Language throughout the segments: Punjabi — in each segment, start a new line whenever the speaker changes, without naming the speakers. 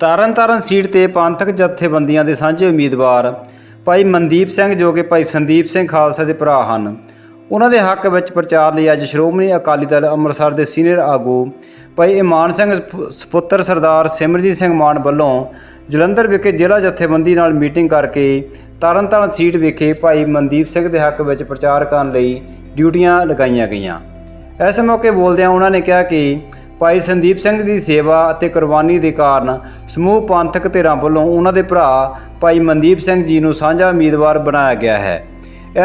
ਤਰਨਤਾਰਨ ਸੀਟ ਤੇ ਪੰਥਕ ਜਥੇਬੰਦੀਆਂ ਦੇ ਸਾਂਝੇ ਉਮੀਦਵਾਰ ਭਾਈ ਮਨਦੀਪ ਸਿੰਘ ਜੋ ਕਿ ਭਾਈ ਸੰਦੀਪ ਸਿੰਘ ਖਾਲਸਾ ਦੇ ਭਰਾ ਹਨ। ਉਹਨਾਂ ਦੇ ਹੱਕ ਵਿੱਚ ਪ੍ਰਚਾਰ ਲਈ ਅੱਜ ਸ਼੍ਰੋਮਣੀ ਅਕਾਲੀ ਦਲ ਅੰਮ੍ਰਿਤਸਰ ਦੇ ਸੀਨੀਅਰ ਆਗੂ ਭਾਈ ਇਮਾਨ ਸਿੰਘ ਸਪ- ਸਪੁੱਤਰ ਸਰਦਾਰ ਸਿਮਰਜੀਤ ਸਿੰਘ ਮਾਨ ਵੱਲੋਂ ਜਲੰਧਰ ਵਿਖੇ ਜ਼ਿਲ੍ਹਾ ਜਥੇਬੰਦੀ ਨਾਲ ਮੀਟਿੰਗ ਕਰਕੇ ਤਰਨਤਾਰਨ ਸੀਟ ਵਿਖੇ ਭਾਈ ਮਨਦੀਪ ਸਿੰਘ ਦੇ ਹੱਕ ਵਿੱਚ ਪ੍ਰਚਾਰ ਕਰਨ ਲਈ ਡਿਊਟੀਆਂ ਲਗਾਈਆਂ ਗਈਆਂ। ਇਸ ਮੌਕੇ ਬੋਲਦਿਆਂ ਉਹਨਾਂ ਨੇ ਕਿਹਾ ਕਿ ਭਾਈ ਸੰਦੀਪ ਸਿੰਘ ਦੀ ਸੇਵਾ ਅਤੇ ਕੁਰਬਾਨੀ ਦੇ ਕਾਰਨ ਸਮੂਹ ਪੰਥਕ ਧਿਰਾਂ ਵੱਲੋਂ ਉਹਨਾਂ ਦੇ ਭਰਾ ਭਾਈ ਮਨਦੀਪ ਸਿੰਘ ਜੀ ਨੂੰ ਸਾਂਝਾ ਉਮੀਦਵਾਰ ਬਣਾਇਆ ਗਿਆ ਹੈ।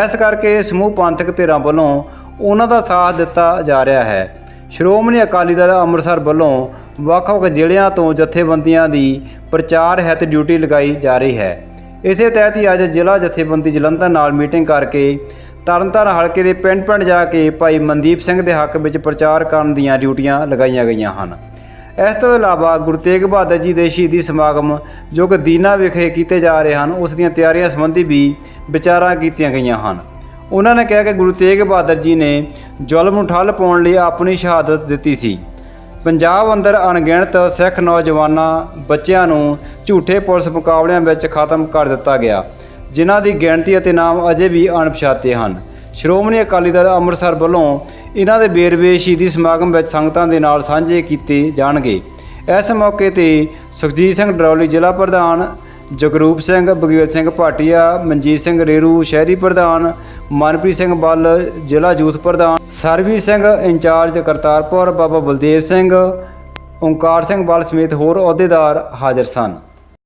ਇਸ ਕਰਕੇ ਸਮੂਹ ਪੰਥਕ ਧਿਰਾਂ ਵੱਲੋਂ ਉਹਨਾਂ ਦਾ ਸਾਥ ਦਿੱਤਾ ਜਾ ਰਿਹਾ ਹੈ। ਸ਼੍ਰੋਮਣੀ ਅਕਾਲੀ ਦਲ ਅੰਮ੍ਰਿਤਸਰ ਵੱਲੋਂ ਵੱਖ-ਵੱਖ ਜ਼ਿਲ੍ਹਿਆਂ ਤੋਂ ਜਥੇਬੰਦੀਆਂ ਦੀ ਪ੍ਰਚਾਰ ਹਿੱਤ ਡਿਊਟੀ ਲਗਾਈ ਜਾ ਰਹੀ ਹੈ। ਇਸੇ ਤਹਿਤ ਹੀ ਅੱਜ ਜ਼ਿਲ੍ਹਾ ਜਥੇਬੰਦੀ ਜਲੰਧਰ ਨਾਲ ਮੀਟਿੰਗ ਕਰਕੇ ਤਰਨਤਾਰਨ ਹਲਕੇ ਦੇ ਪਿੰਡ-ਪਿੰਡ ਜਾ ਕੇ ਭਾਈ ਮਨਦੀਪ ਸਿੰਘ ਦੇ ਹੱਕ ਵਿੱਚ ਪ੍ਰਚਾਰ ਕਰਨ ਦੀਆਂ ਡਿਊਟੀਆਂ ਲਗਾਈਆਂ ਗਈਆਂ ਹਨ। ਇਸ ਤੋਂ ਇਲਾਵਾ ਗੁਰੂ ਤੇਗ ਬਹਾਦਰ ਜੀ ਦੇ ਸ਼ਹੀਦੀ ਸਮਾਗਮ ਜੋ ਕਿ ਦੀਨਾ ਵਿਖੇ ਕੀਤੇ ਜਾ ਰਹੇ ਹਨ, ਉਸ ਦੀਆਂ ਤਿਆਰੀਆਂ ਸੰਬੰਧੀ ਵੀ ਵਿਚਾਰਾਂ ਕੀਤੀਆਂ ਗਈਆਂ ਹਨ। ਉਹਨਾਂ ਨੇ ਕਿਹਾ ਕਿ ਗੁਰੂ ਤੇਗ ਬਹਾਦਰ ਜੀ ਨੇ ਜ਼ੁਲਮ ਨੂੰ ਠੱਲ ਪਾਉਣ ਲਈ ਆਪਣੀ ਸ਼ਹਾਦਤ ਦਿੱਤੀ ਸੀ। ਪੰਜਾਬ ਅੰਦਰ ਅਣਗਿਣਤ ਸਿੱਖ ਨੌਜਵਾਨਾਂ ਬੱਚਿਆਂ ਨੂੰ ਝੂਠੇ ਪੁਲਿਸ ਮੁਕਾਬਲਿਆਂ ਵਿੱਚ ਖਤਮ ਕਰ ਦਿੱਤਾ ਗਿਆ। ਜਿਨ੍ਹਾਂ ਦੀ ਗਿਣਤੀ ਅਤੇ ਨਾਮ ਅਜੇ ਵੀ ਅਣਪਛਾਤੇ ਹਨ। ਸ਼੍ਰੋਮਣੀ ਅਕਾਲੀ ਦਲ ਅੰਮ੍ਰਿਤਸਰ ਵੱਲੋਂ ਇਹਨਾਂ ਦੇ ਬੇਰਵੇ ਸ਼ਹੀਦੀ ਸਮਾਗਮ ਵਿੱਚ ਸੰਗਤਾਂ ਦੇ ਨਾਲ ਸਾਂਝੇ ਕੀਤੇ ਜਾਣਗੇ। ਇਸ ਮੌਕੇ ਤੇ ਸੁਖਜੀਤ ਸਿੰਘ ਡਰੌਲੀ ਜ਼ਿਲ੍ਹਾ ਪ੍ਰਧਾਨ, ਜਗਰੂਪ ਸਿੰਘ ਬਗੀਲ ਸਿੰਘ ਭਾਟੀਆ, ਮਨਜੀਤ ਸਿੰਘ ਰੇਰੂ ਸ਼ਹਿਰੀ ਪ੍ਰਧਾਨ, ਮਨਪ੍ਰੀਤ ਸਿੰਘ ਬੱਲ ਜ਼ਿਲ੍ਹਾ ਯੂਥ ਪ੍ਰਧਾਨ ਸਰਵੀ ਸਿੰਘ ਇੰਚਾਰਜ ਕਰਤਾਰਪੁਰ, ਬਾਬਾ ਬਲਦੇਵ ਸਿੰਘ ਓਂਕਾਰ ਸਿੰਘ ਬੱਲ ਸਮੇਤ ਹੋਰ ਅਹੁਦੇਦਾਰ ਹਾਜ਼ਰ ਸਨ।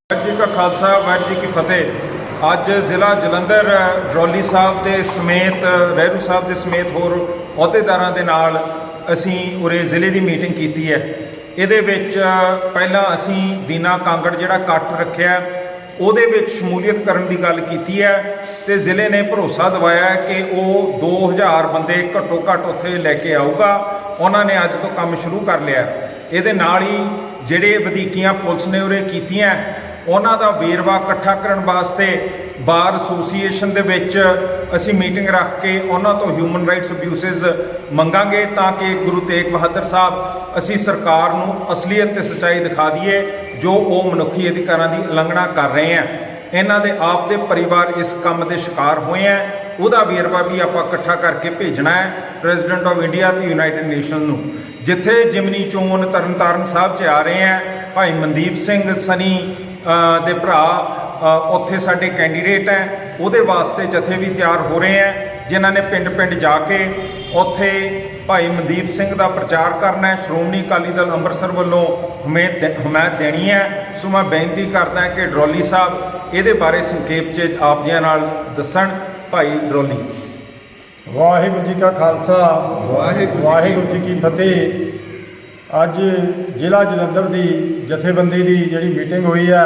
ਵਾਹਿਗੁਰੂ ਜੀ ਕਾ ਖਾਲਸਾ, ਵਾਹਿਗੁਰੂ ਜੀ ਕੀ ਫਤਿਹ। ਅੱਜ ਜ਼ਿਲ੍ਹਾ ਜਲੰਧਰ ਡਰੋਲੀ ਸਾਹਿਬ ਦੇ ਸਮੇਤ ਰਹਿਰੂ ਸਾਹਿਬ ਦੇ ਸਮੇਤ ਹੋਰ ਅਹੁਦੇਦਾਰਾਂ ਦੇ ਨਾਲ ਅਸੀਂ ਉਰੇ ਜ਼ਿਲ੍ਹੇ ਦੀ ਮੀਟਿੰਗ ਕੀਤੀ ਹੈ। ਇਹਦੇ ਵਿੱਚ ਪਹਿਲਾਂ ਅਸੀਂ ਦੀਨਾ ਕਾਂਗੜ ਜਿਹੜਾ ਕੱਟ ਰੱਖਿਆ, ਉਹਦੇ ਵਿੱਚ ਸ਼ਮੂਲੀਅਤ ਕਰਨ ਦੀ ਗੱਲ ਕੀਤੀ ਹੈ ਤੇ ਜ਼ਿਲ੍ਹੇ ਨੇ ਭਰੋਸਾ ਦਿਵਾਇਆ ਕਿ ਉਹ 2000 ਬੰਦੇ ਘੱਟੋ ਘੱਟ ਉੱਥੇ ਲੈ ਕੇ ਆਊਗਾ। ਉਹਨਾਂ ਨੇ ਅੱਜ ਤੋਂ ਕੰਮ ਸ਼ੁਰੂ ਕਰ ਲਿਆ ਇਹਦੇ ਨਾਲ ਹੀ ਜਿਹੜੇ ਵਧੀਕੀਆਂ ਪੁਲਿਸ ਨੇ ਉਰੇ ਕੀਤੀਆਂ ਉਹਨਾਂ ਦਾ ਵੇਰਵਾ ਇਕੱਠਾ ਕਰਨ ਵਾਸਤੇ ਬਾਰ ਐਸੋਸੀਏਸ਼ਨ ਦੇ ਵਿੱਚ ਅਸੀਂ ਮੀਟਿੰਗ ਰੱਖ ਕੇ ਉਹਨਾਂ ਤੋਂ ਹਿਊਮਨ ਰਾਈਟਸ ਅਬਿਊਸਿਸ ਮੰਗਾਂਗੇ ਤਾਂ ਕਿ ਗੁਰੂ ਤੇਗ ਬਹਾਦਰ ਸਾਹਿਬ ਅਸੀਂ ਸਰਕਾਰ ਨੂੰ ਅਸਲੀਅਤ ਤੇ ਸੱਚਾਈ ਦਿਖਾ ਦਈਏ, ਜੋ ਉਹ ਮਨੁੱਖੀ ਅਧਿਕਾਰਾਂ ਦੀ ਉਲੰਘਣਾ ਕਰ ਰਹੇ ਆ। ਇਹਨਾਂ ਦੇ ਆਪ ਦੇ ਪਰਿਵਾਰ ਇਸ ਕੰਮ ਦੇ ਸ਼ਿਕਾਰ ਹੋਏ ਆ। ਉਹਦਾ ਵੇਰਵਾ ਵੀ ਆਪਾਂ ਇਕੱਠਾ ਕਰਕੇ ਭੇਜਣਾ ਹੈ ਪ੍ਰੈਜ਼ੀਡੈਂਟ ਆਫ ਇੰਡੀਆ ਤੇ ਯੂਨਾਈਟਿਡ ਨੇਸ਼ਨ ਨੂੰ। ਜਿੱਥੇ ਜਿਮਨੀ ਚੋਣ ਤਰਨਤਾਰਨ ਸਾਹਿਬ 'ਚ ਆ ਰਹੇ ਆ, ਭਾਈ ਮਨਦੀਪ ਸਿੰਘ ਸਨੀ ਦੇ ਭਰਾ ਉੱਥੇ ਸਾਡੇ ਕੈਂਡੀਡੇਟ ਹੈ। ਉਹਦੇ ਵਾਸਤੇ ਜਥੇ ਵੀ ਤਿਆਰ ਹੋ ਰਹੇ ਆ ਜਿਨ੍ਹਾਂ ਨੇ ਪਿੰਡ-ਪਿੰਡ ਜਾ ਕੇ ਉੱਥੇ ਭਾਈ ਮਨਦੀਪ ਸਿੰਘ ਦਾ ਪ੍ਰਚਾਰ ਕਰਨਾ ਹੈ। ਸ਼੍ਰੋਮਣੀ ਅਕਾਲੀ ਦਲ ਅੰਮ੍ਰਿਤਸਰ ਵੱਲੋਂ ਹਮਾਇਤ ਦੇ- ਹਮਾਇਤ ਦੇਣੀ ਹੈ। ਸੋ ਮੈਂ ਬੇਨਤੀ ਕਰਦਾ ਕਿ ਡਰੋਲੀ ਸਾਹਿਬ ਇਹਦੇ ਬਾਰੇ ਸੰਖੇਪ 'ਚ ਆਪ ਜੀਆਂ ਨਾਲ ਦੱਸਣ ਭਾਈ ਡਰੋਲੀ।
ਵਾਹਿਗੁਰੂ ਜੀ ਕਾ ਖਾਲਸਾ।
ਵਾਹਿਗੁਰੂ ਜੀ
ਵਾਹਿਗੁਰੂ ਜੀ ਕੀ ਫਤਿਹ। ਅੱਜ ਜ਼ਿਲ੍ਹਾ ਜਲੰਧਰ ਦੀ ਜਥੇਬੰਦੀ ਦੀ ਜਿਹੜੀ ਮੀਟਿੰਗ ਹੋਈ ਹੈ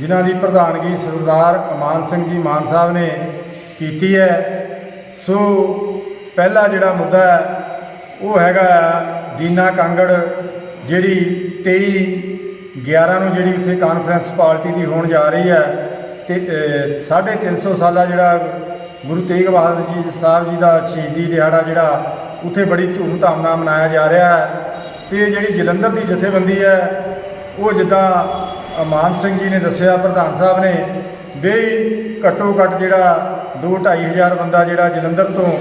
ਜਿਨ੍ਹਾਂ ਦੀ ਪ੍ਰਧਾਨਗੀ ਸਰਦਾਰ ਅਮਾਨ ਸਿੰਘ ਜੀ ਮਾਨ ਸਾਹਿਬ ਨੇ ਕੀਤੀ ਹੈ। ਸੋ ਪਹਿਲਾ ਜਿਹੜਾ ਮੁੱਦਾ ਹੈ ਉਹ ਹੈਗਾ ਦੀਨਾ ਕਾਂਗੜ ਜਿਹੜੀ 23 11 ਨੂੰ ਜਿਹੜੀ ਉੱਥੇ ਕਾਨਫਰੰਸ ਪਾਰਟੀ ਦੀ ਹੋਣ ਜਾ ਰਹੀ ਹੈ ਤੇ ਅ, 350 ਸਾਲਾ ਜਿਹੜਾ ਗੁਰੂ ਤੇਗ ਬਹਾਦਰ ਜੀ ਸਾਹਿਬ ਜੀ ਦਾ ਸ਼ਹੀਦੀ ਦਿਹਾੜਾ ਜਿਹੜਾ ਉੱਥੇ ਬੜੀ ਧੂਮ-ਧਾਮ ਨਾਲ ਮਨਾਇਆ ਜਾ ਰਿਹਾ ਹੈ। ਤੇ ਜਿਹੜੀ ਜਲੰਧਰ ਦੀ ਜਥੇਬੰਦੀ ਹੈ, ਉਹ ਜਿੱਦਾਂ ਮਾਨ ਸਿੰਘ ਜੀ ਨੇ ਦੱਸਿਆ, ਪ੍ਰਧਾਨ ਸਾਹਿਬ ਨੇ, ਵੀ ਘੱਟੋ ਘੱਟ ਜਿਹੜਾ 2-2.5 ਹਜ਼ਾਰ ਬੰਦਾ ਜਿਹੜਾ ਜਲੰਧਰ ਤੋਂ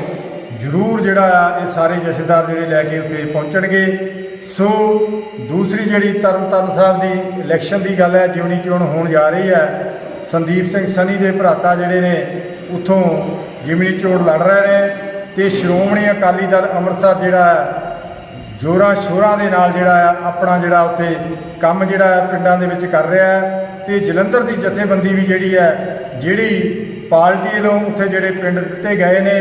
ਜ਼ਰੂਰ ਜਿਹੜਾ ਆ, ਇਹ ਸਾਰੇ ਜਥੇਦਾਰ ਜਿਹੜੇ ਲੈ ਕੇ ਉੱਥੇ ਪਹੁੰਚਣਗੇ। ਸੋ, ਦੂਸਰੀ ਜਿਹੜੀ ਤਰਨਤਾਰਨ ਸਾਹਿਬ ਦੀ ਇਲੈਕਸ਼ਨ ਦੀ ਗੱਲ ਹੈ, ਜਿਉਣੀ ਚੋਣ ਹੋਣ ਜਾ ਰਹੀ ਹੈ, ਸੰਦੀਪ ਸਿੰਘ ਸਨੀ ਦੇ ਭਰਾਤਾ ਜਿਹੜੇ ਨੇ, ਉਥੋਂ ਜਿਮਨੀ ਚੋਣ ਲੜ ਰਹੇ ਨੇ ਤੇ ਸ਼੍ਰੋਮਣੀ ਅਕਾਲੀ ਦਲ ਅੰਮ੍ਰਿਤਸਰ ਜਿਹੜਾ ਜੋਰਾਂ ਸ਼ੋਰਾਂ ਦੇ ਨਾਲ ਜਿਹੜਾ ਆ, ਆਪਣਾ ਜਿਹੜਾ ਉੱਥੇ ਕੰਮ ਜਿਹੜਾ ਹੈ ਪਿੰਡਾਂ ਦੇ ਵਿੱਚ ਕਰ ਰਿਹਾ ਹੈ ਤੇ ਜਲੰਧਰ ਦੀ ਜਥੇਬੰਦੀ ਵੀ ਜਿਹੜੀ ਹੈ ਜਿਹੜੀ ਪਾਰਟੀ ਵੱਲੋਂ ਉੱਥੇ ਜਿਹੜੇ ਪਿੰਡ ਦਿੱਤੇ ਗਏ ਨੇ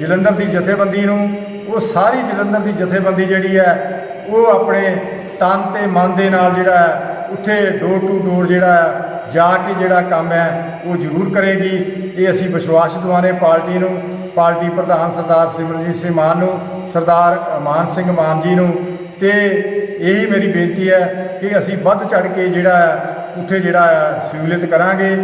ਜਲੰਧਰ ਦੀ ਜਥੇਬੰਦੀ ਨੂੰ, ਉਹ ਸਾਰੀ ਜਲੰਧਰ ਦੀ ਜਥੇਬੰਦੀ ਜਿਹੜੀ ਹੈ ਉਹ ਆਪਣੇ ਤਨ ਤੇ ਮਨ ਦੇ ਨਾਲ ਜਿਹੜਾ ਉੱਥੇ ਡੋਰ ਟੂ ਡੋਰ ਜਿਹੜਾ ਜਾ ਕੇ ਜਿਹੜਾ ਕੰਮ ਹੈ ਉਹ ਜ਼ਰੂਰ ਕਰੇਗੀ। ਇਹ ਅਸੀਂ ਵਿਸ਼ਵਾਸ ਦਿਵਾਉਂਦੇ ਪਾਰਟੀ ਨੂੰ। ਪਾਰਟੀ ਪ੍ਰਧਾਨ ਸਰਦਾਰ ਸਿਮਰਜੀਤ ਸਿੰਘ ਮਾਨ ਨੂੰ, ਸਰਦਾਰ ਮਾਨ ਸਿੰਘ ਮਾਨ ਜੀ ਨੂੰ। ਤੇ ਇਹੀ ਮੇਰੀ ਬੇਨਤੀ ਹੈ ਕਿ ਅਸੀਂ ਵੱਧ ਚੜ ਕੇ ਜਿਹੜਾ ਹੈ, ਉੱਥੇ ਜਿਹੜਾ ਹੈ, ਸਹੂਲਤ ਕਰਾਂਗੇ।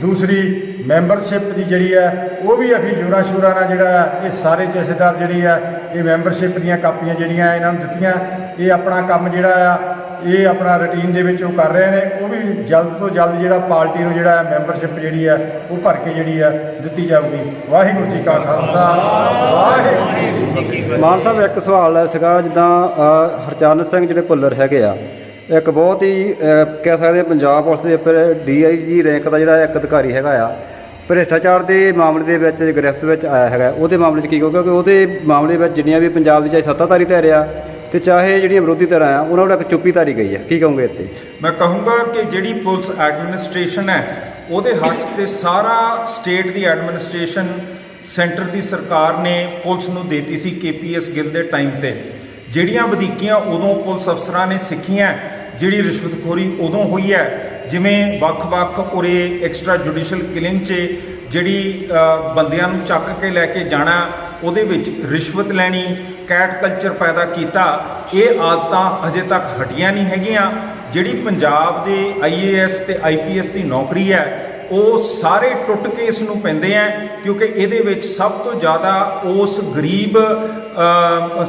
ਦੂਸਰੀ, ਮੈਂਬਰਸ਼ਿਪ ਦੀ ਜਿਹੜੀ ਹੈ, ਉਹ ਵੀ ਅਸੀਂ ਜੋਰਾਂ ਸ਼ੋਰਾਂ ਨਾਲ ਜਿਹੜਾ ਹੈ, ਇਹ ਸਾਰੇ ਜਥੇਦਾਰ ਜਿਹੜੀ ਹੈ, ਇਹ ਮੈਂਬਰਸ਼ਿਪ ਦੀਆਂ ਕਾਪੀਆਂ ਜਿਹੜੀਆਂ ਇਹਨਾਂ ਨੂੰ ਦਿੱਤੀਆਂ। ਇਹ ਆਪਣਾ ਕੰਮ ਜਿਹੜਾ ਆ ਇਹ ਆਪਣਾ ਰੁਟੀਨ ਦੇ ਵਿੱਚ ਉਹ ਕਰ ਰਹੇ ਨੇ, ਉਹ ਵੀ ਜਲਦ ਤੋਂ ਜਲਦ ਜਿਹੜਾ ਪਾਰਟੀ ਨੂੰ ਜਿਹੜਾ ਮੈਂਬਰਸ਼ਿਪ ਜਿਹੜੀ ਹੈ, ਉਹ ਭਰ ਕੇ ਜਿਹੜੀ ਹੈ ਦਿੱਤੀ ਜਾਊਗੀ। ਵਾਹਿਗੁਰੂ ਜੀ ਕਾ ਖਾਲਸਾ, ਵਾਹਿਗੁਰੂ ਜੀ ਕੀ
ਮਾਨ ਸਾਹਿਬ, ਇੱਕ ਸਵਾਲ ਸੀਗਾ, ਜਿੱਦਾਂ ਹਰਚਰਨ ਸਿੰਘ ਜਿਹੜੇ ਭੁੱਲਰ ਹੈਗੇ ਆ, ਇੱਕ ਬਹੁਤ ਹੀ ਕਹਿ ਸਕਦੇ ਪੰਜਾਬ ਪੁਲਿਸ ਦੇ ਉੱਪਰ ਡੀਆਈਜੀ ਰੈਂਕ ਦਾ ਜਿਹੜਾ ਇੱਕ ਅਧਿਕਾਰੀ ਹੈਗਾ ਆ, ਭ੍ਰਿਸ਼ਟਾਚਾਰ ਦੇ ਮਾਮਲੇ ਦੇ ਵਿੱਚ, ਗ੍ਰਿਫਤ ਵਿੱਚ ਆਇਆ ਹੈਗਾ। ਉਹਦੇ ਮਾਮਲੇ 'ਚ ਕੀ ਕਹੋਗੇ? ਕਿ ਉਹਦੇ ਮਾਮਲੇ ਵਿੱਚ ਜਿੰਨੀਆਂ ਵੀ ਪੰਜਾਬ ਦੀ ਚਾਹੇ ਸੱਤਾਧਾਰੀ ਧਿਰ ਆ ਤੇ ਚਾਹੇ ਜਿਹੜੀਆਂ ਵਿਰੋਧੀ ਧਿਰਾਂ ਆ, ਉਹਨਾਂ ਵੱਲੋਂ ਇੱਕ ਚੁੱਪੀ ਧਾਰੀ ਗਈ ਆ। ਕੀ ਕਹੋਗੇ ਇੱਥੇ?
ਮੈਂ ਕਹੂੰਗਾ ਕਿ ਜਿਹੜੀ ਪੁਲਿਸ ਐਡਮਿਨਿਸਟ੍ਰੇਸ਼ਨ ਹੈ, ਉਹਦੇ ਹੱਥ ਤੇ ਸਾਰਾ ਸਟੇਟ ਦੀ ਐਡਮਿਨਿਸਟ੍ਰੇਸ਼ਨ ਸੈਂਟਰ ਦੀ ਸਰਕਾਰ ਨੇ ਪੁਲਿਸ ਨੂੰ ਦੇਤੀ ਸੀ ਕੇਪੀਐਸ ਗਿੱਲ ਦੇ ਟਾਈਮ ਤੇ। ਜਿਹੜੀਆਂ ਵਧੀਕੀਆਂ ਉਦੋਂ ਪੁਲਿਸ ਅਫਸਰਾਂ ਨੇ ਸਿੱਖੀਆਂ, ਜਿਹੜੀ ਰਿਸ਼ਵਤਖੋਰੀ ਉਦੋਂ ਹੋਈ ਹੈ, ਜਿਵੇਂ ਵੱਖ-ਵੱਖ ਉਰੇ ਐਕਸਟਰਾ ਜੁਡੀਸ਼ੀਅਲ ਕਿਲਿੰਗ 'ਚ ਜਿਹੜੀ ਬੰਦਿਆਂ ਨੂੰ ਚੱਕ ਕੇ ਲੈ ਕੇ ਜਾਣਾ, ਉਹਦੇ ਵਿੱਚ ਰਿਸ਼ਵਤ ਲੈਣੀ ਕੈਟ ਕਲਚਰ ਪੈਦਾ ਕੀਤਾ, ਇਹ ਆਦਤਾਂ ਅਜੇ ਤੱਕ ਹਟੀਆਂ ਨਹੀਂ ਹੈਗੀਆਂ। ਜਿਹੜੀ ਪੰਜਾਬ ਦੇ ਆਈਏਐਸ ਤੇ ਆਈਪੀਐਸ ਦੀ ਨੌਕਰੀ ਹੈ ਉਹ ਸਾਰੇ ਟੁੱਟ ਕੇ ਇਸ ਨੂੰ ਪੈਂਦੇ ਆ ਕਿਉਂਕਿ ਇਹਦੇ ਵਿੱਚ ਸਭ ਤੋਂ ਜ਼ਿਆਦਾ ਉਸ ਗਰੀਬ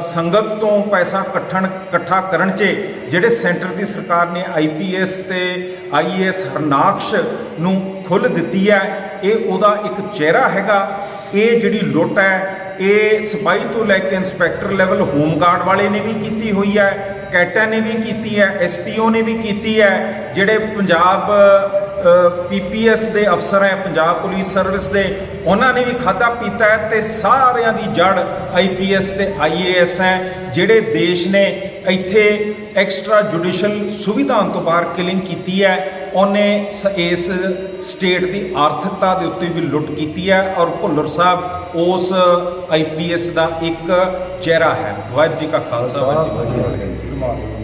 ਸੰਗਤ ਤੋਂ ਪੈਸਾ ਇਕੱਠਣ ਇਕੱਠਾ ਕਰਨ 'ਚ ਜਿਹੜੇ ਸੈਂਟਰ ਦੀ ਸਰਕਾਰ ਨੇ ਆਈਪੀਐਸ ਤੇ ਆਈਏਐਸ ਹਰਨਾਕਸ਼ ਨੂੰ ਖੁੱਲ੍ਹ ਦਿੱਤੀ ਹੈ ਇਹ ਉਹਦਾ ਇੱਕ ਚਿਹਰਾ ਹੈਗਾ। ਇਹ ਜਿਹੜੀ ਲੁੱਟ ਹੈ ਇਹ ਸਿਪਾਹੀ ਤੋਂ ਲੈ ਕੇ ਇੰਸਪੈਕਟਰ ਲੈਵਲ, ਹੋਮਗਾਰਡ ਵਾਲੇ ਨੇ ਵੀ ਕੀਤੀ ਹੋਈ ਹੈ ਕੈਟਾ ਨੇ ਵੀ ਕੀਤੀ ਹੈ ਐਸਪੀਓ ਨੇ ਵੀ ਕੀਤੀ ਹੈ ਜਿਹੜੇ ਪੰਜਾਬ ਪੀਪੀਐਸ ਦੇ ਅਫਸਰ ਹੈ, ਪੰਜਾਬ ਪੁਲਿਸ ਸਰਵਿਸ ਦੇ। ਉਹਨਾਂ ਨੇ ਵੀ ਖਾਦਾ ਪੀਤਾ ਹੈ ਤੇ ਸਾਰਿਆਂ ਦੀ ਜੜ ਆਈਪੀਐਸ ਤੇ ਆਈਏਐਸ ਹੈ, ਜਿਹੜੇ ਦੇਸ਼ ਨੇ ਇੱਥੇ ਐਕਸਟਰਾ ਜੁਡੀਸ਼ਲ ਸੁਵਿਧਾਵਾਂ ਤੋਂ ਬਾਹਰ ਕਿਲਿੰਗ ਕੀਤੀ ਹੈ, ਉਹਨੇ ਸ- ਇਸ ਸਟੇਟ ਦੀ ਆਰਥਿਕਤਾ ਦੇ ਉੱਤੇ ਵੀ ਲੁੱਟ ਕੀਤੀ ਹੈ ਔਰ ਭੁੱਲਰ ਸਾਹਿਬ, ਉਸ ਆਈਪੀਐਸ ਦਾ ਇੱਕ ਚਿਹਰਾ ਹੈ। ਵਾਹਿਗੁਰੂ ਜੀ ਕਾ ਖਾਲਸਾ ਵਾਹਿਗੁਰੂ ਜੀ ਕੀ ਫਤਿਹ।